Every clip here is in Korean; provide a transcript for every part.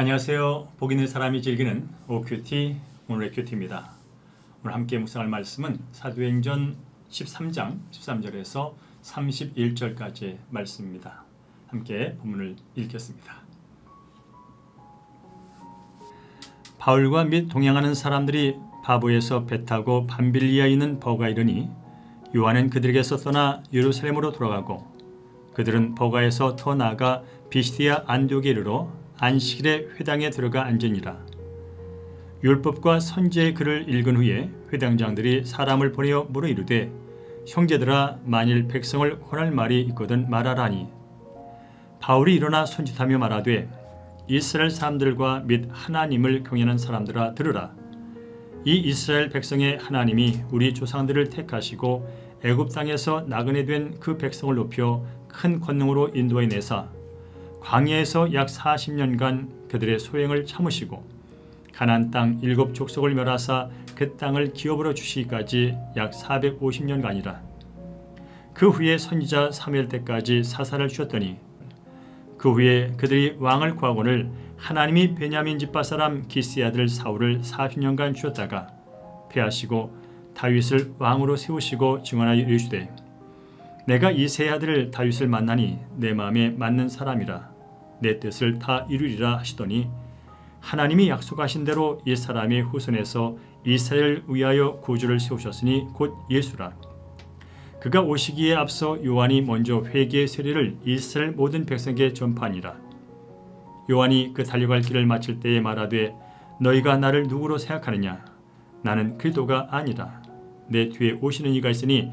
안녕하세요. 복 있는 사람이 즐기는 OQT 오늘의 큐티입니다. 오늘 함께 묵상할 말씀은 사도행전 13장 13절에서 31절까지의 말씀입니다. 함께 본문을 읽겠습니다. 바울과 및 동행하는 사람들이 바보에서 배 타고 밤빌리아에 있는 버가 이르니 요한은 그들에게서 떠나 예루살렘으로 돌아가고 그들은 버가에서 더 나아가 비시디아 안디옥에 이르러 안식일에 회당에 들어가 앉으니라. 율법과 선지의 글을 읽은 후에 회당장들이 사람을 보내어 물어 이르되 형제들아 만일 백성을 권할 말이 있거든 말하라니 바울이 일어나 손짓하며 말하되 이스라엘 사람들과 및 하나님을 경외하는 사람들아 들으라 이 이스라엘 백성의 하나님이 우리 조상들을 택하시고 애굽 땅에서 나그네 된 그 백성을 높여 큰 권능으로 인도해 내사 광야에서 약 40년간 그들의 소행을 참으시고 가나안 땅 일곱 족속을 멸하사 그 땅을 기업으로 주시기까지 약 450년간이라. 그 후에 선지자 사무엘 때까지 사사를 주었더니 그 후에 그들이 왕을 구하고를 하나님이 베냐민 집바 사람 기스의 아들 사울을 40년간 주었다가 패하시고 다윗을 왕으로 세우시고 증언하여 이르시되 내가 이 세 아들을 다윗을 만나니 내 마음에 맞는 사람이라. 내 뜻을 다 이루리라 하시더니 하나님이 약속하신 대로 이 사람의 후손에서 이스라엘을 위하여 구주를 세우셨으니 곧 예수라. 그가 오시기에 앞서 요한이 먼저 회개의 세례를 이스라엘 모든 백성에게 전파하니라. 요한이 그 달려갈 길을 마칠 때에 말하되 너희가 나를 누구로 생각하느냐? 나는 그리스도가 아니라. 내 뒤에 오시는 이가 있으니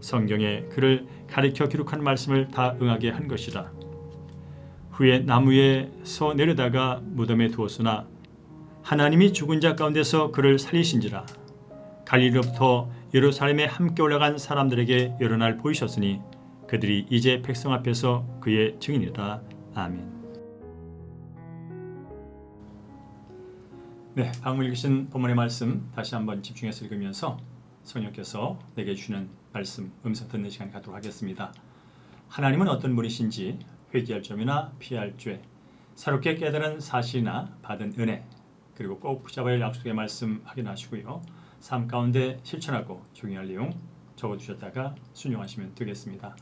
성경에 그를 가리켜 기록한 말씀을 다 응하게 한 것이다. 후에 나무에 서 내려다가 무덤에 두었으나 하나님이 죽은 자 가운데서 그를 살리신지라 갈릴리로부터 예루살렘에 함께 올라간 사람들에게 여러 날 보이셨으니 그들이 이제 백성 앞에서 그의 증인이라 아멘. 네, 방금 읽으신 본문의 말씀 다시 한번 집중해서 읽으면서 성령께서 내게 주는 말씀 음성 듣는 시간 갖도록 하겠습니다. 하나님은 어떤 분이신지 회개할 점이나 피할 죄, 새롭게 깨달은 사실이나 받은 은혜, 그리고 꼭 붙잡아야 할 약속의 말씀 확인하시고요. 삶 가운데 실천하고 중요할 내용 적어두셨다가 순종하시면 되겠습니다.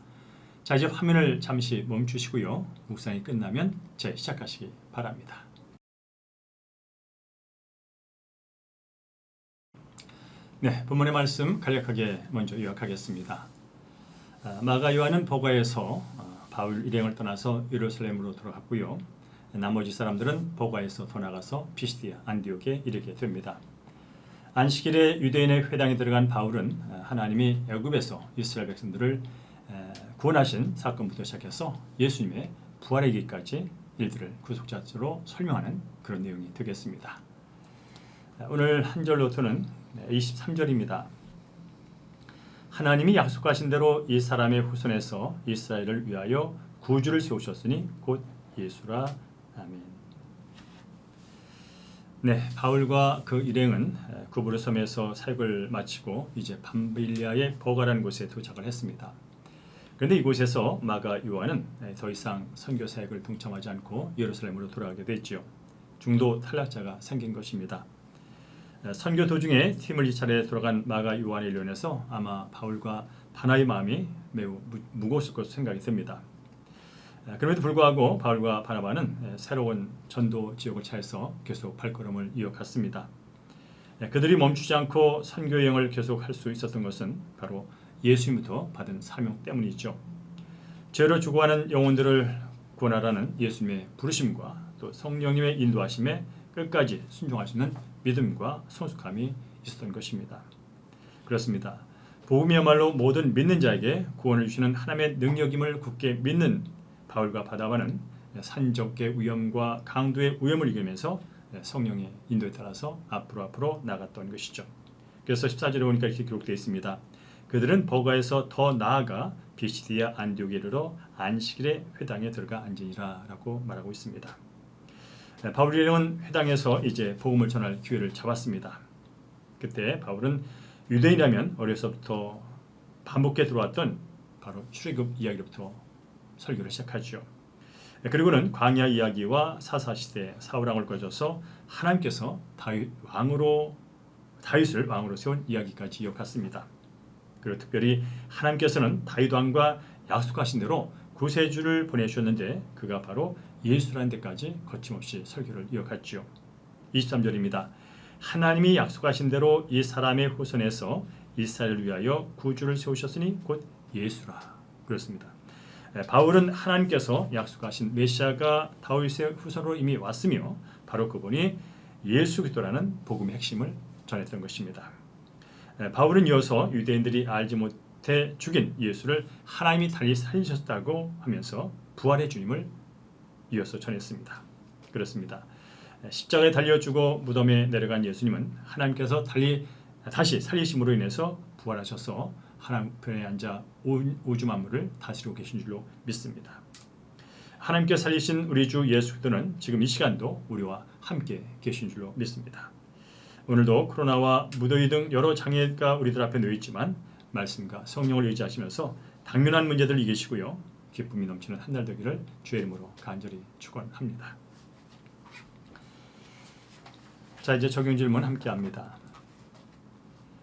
자 이제 화면을 잠시 멈추시고요. 묵상이 끝나면 재시작하시기 바랍니다. 네, 본문의 말씀 간략하게 먼저 요약하겠습니다. 아, 마가 요한은 버가에서 아, 바울 일행을 떠나서 예루살렘으로 돌아갔고요. 나머지 사람들은 버가에서 더 나가서 피시디아 안디옥에 이르게 됩니다. 안식일에 유대인의 회당에 들어간 바울은 아, 하나님이 애굽에서 이스라엘 백성들을 구원하신 사건부터 시작해서 예수님의 부활이기까지 일들을 구속자로 설명하는 그런 내용이 되겠습니다. 오늘 한 절로부터는 23절입니다. 하나님이 약속하신 대로 이 사람의 후손에서 이스라엘을 위하여 구주를 세우셨으니 곧 예수라 아멘. 네, 바울과 그 일행은 구부르 섬에서 사역을 마치고 이제 밤빌리아의 버가라는 곳에 도착을 했습니다. 그런데 이곳에서 마가 요한은 더 이상 선교 사역을 동참하지 않고 예루살렘으로 돌아가게 됐죠. 중도 탈락자가 생긴 것입니다. 선교 도중에 팀을 이차례 돌아간 마가 요한의 일련에서 아마 바울과 바나의 마음이 매우 무거웠을 것으로 생각이 듭니다. 그럼에도 불구하고 바울과 바나바는 새로운 전도 지역을 차해서 계속 발걸음을 이어갔습니다. 그들이 멈추지 않고 선교 여행을 계속할 수 있었던 것은 바로 예수님부터 받은 사명 때문이죠. 죄로 죽어가는 영혼들을 구원하라는 예수님의 부르심과 또 성령님의 인도하심에 끝까지 순종하시는 믿음과 성숙함이 있었던 것입니다. 그렇습니다. 복음이야말로 모든 믿는 자에게 구원을 주시는 하나님의 능력임을 굳게 믿는 바울과 바다바는 산적의 위험과 강도의 위험을 이기면서 네, 성령의 인도에 따라서 앞으로 앞으로 나갔던 것이죠. 그래서 14절에 보니까 이렇게 기록되어 있습니다. 그들은 버가에서 더 나아가 비시디아 안디옥에 이르러 안식일에 회당에 들어가 앉으니라 라고 말하고 있습니다. 네, 바울이는 회당에서 이제 복음을 전할 기회를 잡았습니다. 그때 바울은 유대인이라면 어려서부터 반복해 들어왔던 바로 출애굽 이야기로부터 설교를 시작하죠. 네, 그리고는 광야 이야기와 사사 시대 사울 왕을 거쳐서 하나님께서 다윗 왕으로 다윗을 왕으로 세운 이야기까지 이어갔습니다. 그리고 특별히 하나님께서는 다윗 왕과 약속하신 대로 구세주를 보내주셨는데 그가 바로 예수라는 데까지 거침없이 설교를 이어갔지요. 23절입니다. 하나님이 약속하신 대로 이 사람의 후손에서 이스라엘을 위하여 구주를 세우셨으니 곧 예수라. 그렇습니다. 예, 바울은 하나님께서 약속하신 메시아가 다윗의 후손으로 이미 왔으며 바로 그분이 예수 그리스도라는 복음의 핵심을 전했던 것입니다. 예, 바울은 이어서 유대인들이 알지 못해 죽인 예수를 하나님이 달리 살리셨다고 하면서 부활의 주님을 이어서 전했습니다. 그렇습니다. 예, 십자가에 달려 죽어 무덤에 내려간 예수님은 하나님께서 달리 다시 살리심으로 인해서 부활하셔서 하나님 편에 앉아 우주 만물을 다스리고 계신 줄로 믿습니다. 하나님께 살리신 우리 주 예수 그리스도는 지금 이 시간도 우리와 함께 계신 줄로 믿습니다. 오늘도 코로나와 무더위 등 여러 장애가 우리들 앞에 놓여 있지만 말씀과 성령을 의지하시면서 당면한 문제들을 이기시고요. 기쁨이 넘치는 한 날 되기를 주의 이름으로 간절히 축원합니다. 자 이제 적용 질문 함께 합니다.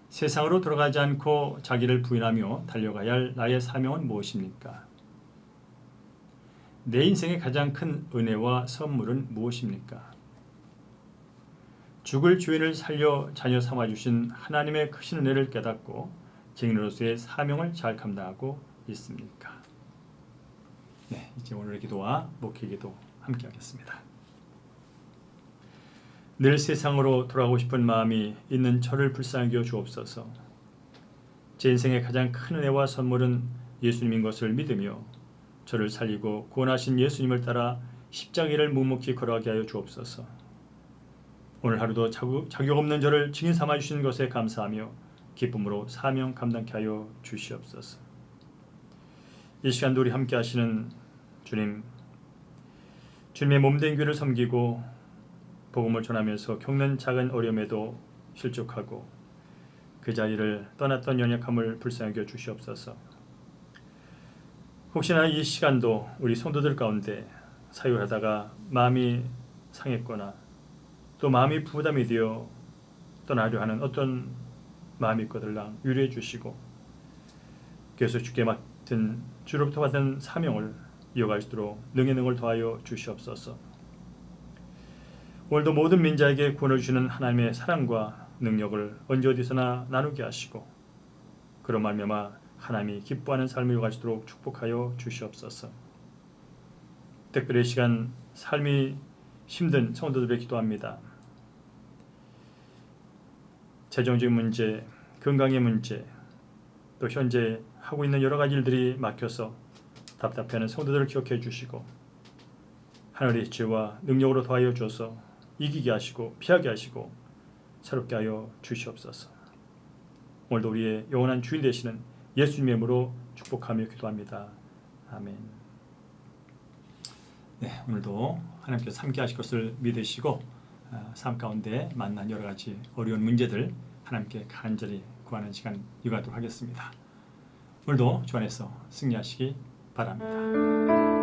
세상으로 돌아가지 않고 자기를 부인하며 달려가야 할 나의 사명은 무엇입니까? 내 인생의 가장 큰 은혜와 선물은 무엇입니까? 죽을 주인을 살려 자녀 삼아 주신 하나님의 크신 은혜를 깨닫고 증인으로서의 사명을 잘 감당하고 있습니까? 네, 이제 오늘의 기도와 목회 기도 함께 하겠습니다. 늘 세상으로 돌아가고 싶은 마음이 있는 저를 불쌍히 여겨 주옵소서. 제 인생의 가장 큰 은혜와 선물은 예수님인 것을 믿으며 저를 살리고 구원하신 예수님을 따라 십자가를 묵묵히 걸어가게 하여 주옵소서. 오늘 하루도 자격 없는 저를 증인 삼아 주신 것에 감사하며 기쁨으로 사명 감당케 하여 주시옵소서. 이 시간도 우리 함께 하시는 주님, 주님의 몸된 교를 섬기고 복음을 전하면서 겪는 작은 어려움에도 실족하고 그 자리를 떠났던 연약함을 불쌍히 여 주시옵소서. 혹시나 이 시간도 우리 성도들 가운데 사유하다가 마음이 상했거나 또 마음이 부담이 되어 떠나려 하는 어떤 마음이 있거들랑 유리해 주시고 계속 주께 맡은 주로부터 받은 사명을 이어갈 수 있도록 능의 능을 더하여 주시옵소서. 오늘도 모든 민자에게 구원을 주시는 하나님의 사랑과 능력을 언제 어디서나 나누게 하시고 그런 말미암아 하나님이 기뻐하는 삶을 가지도록 축복하여 주시옵소서. 특별히 시간 삶이 힘든 성도들에 기도합니다. 재정적인 문제, 건강의 문제, 또 현재 하고 있는 여러 가지 일들이 막혀서 답답해하는 성도들을 기억해 주시고 하늘의 지혜와 능력으로 더하여 주어서 이기게 하시고 피하게 하시고 새롭게 하여 주시옵소서. 오늘도 우리의 영원한 주인 되시는 예수님의 이름으로 축복하며 기도합니다. 아멘. 네, 오늘도 하나님께서 함께 하실 것을 믿으시고 아, 삶 가운데 만난 여러 가지 어려운 문제들 하나님께 간절히 구하는 시간 유가도록 하겠습니다. 오늘도 주 안에서 승리하시기 바랍니다.